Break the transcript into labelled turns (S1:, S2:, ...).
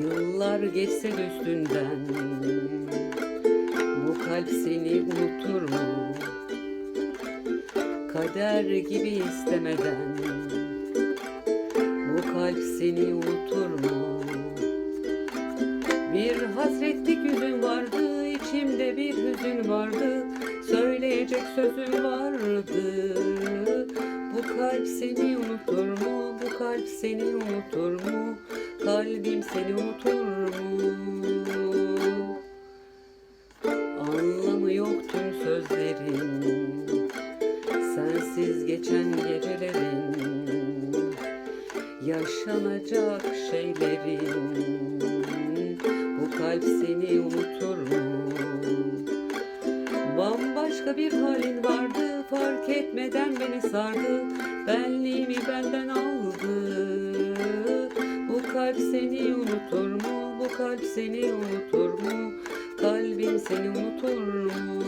S1: Yıllar geçse de üstünden Bu kalp seni unutur mu? Kader gibi istemeden Bu kalp seni unutur mu? Bir hasretlik yüzün vardı içimde bir hüzün vardı Söyleyecek sözüm vardı Bu kalp seni unutur mu? Bu kalp seni unutur mu? Kalbim seni unutur. Mu? Anlamı yok tüm sözlerin. Sensiz geçen gecelerin. Yaşanacak şeylerin. Bu kalp seni unutur mu? Bambaşka bir halin vardı. Fark etmeden beni sardı. Benliğimi benden aldı kalp seni unutur mu? Bu kalp seni unutur mu? Kalbim seni unutur mu?